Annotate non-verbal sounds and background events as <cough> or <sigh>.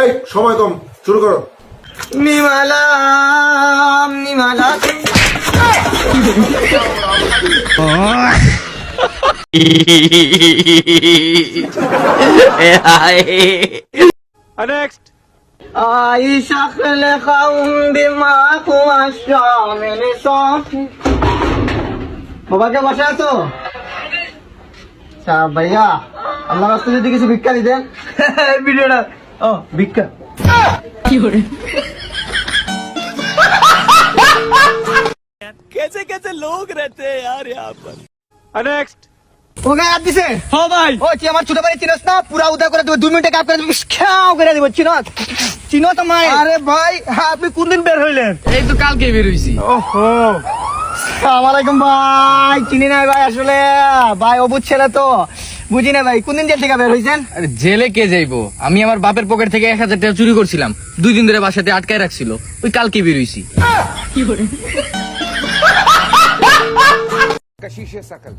এই সময় কম শুরু করো নিমালাম নিমালা عايشة لقوم بما الشامل صافي বাবাকে বসে আছো আচ্ছা ভাইয়া আপনার রাস্তা যদি কিছু ভিক্ষা দিতেন <laughs> ভিডিওটা ও ভিক্ষা। ও গায়ে হাত দিছে? ও ভাই। ও তুই আমার ছোট ভাই চিনস না? পুরা উদা করে দেবো দুই মিনিটে কাপ করে দেবো খেয়াও করে দেবো চিনস। চিনো তো আরে ভাই আপনি কোন দিন বের হইলেন? এই তো কালকে বেরোইছি ওহো। আসসালামাইকুম ভাই। চিনি না ভাই আসলে। ভাই অবুজ ছেলে তো। বুঝি না ভাই কোনদিন জেল থেকে বের হয়েছেন আরে জেলে কে যাইবো? আমি আমার বাপের পকেট থেকে এক হাজার টাকা চুরি করছিলাম। দুই দিন ধরে বাসাতে আটকায় রাখছিল। ওই কালকে বের হইছি। কশিশে সকল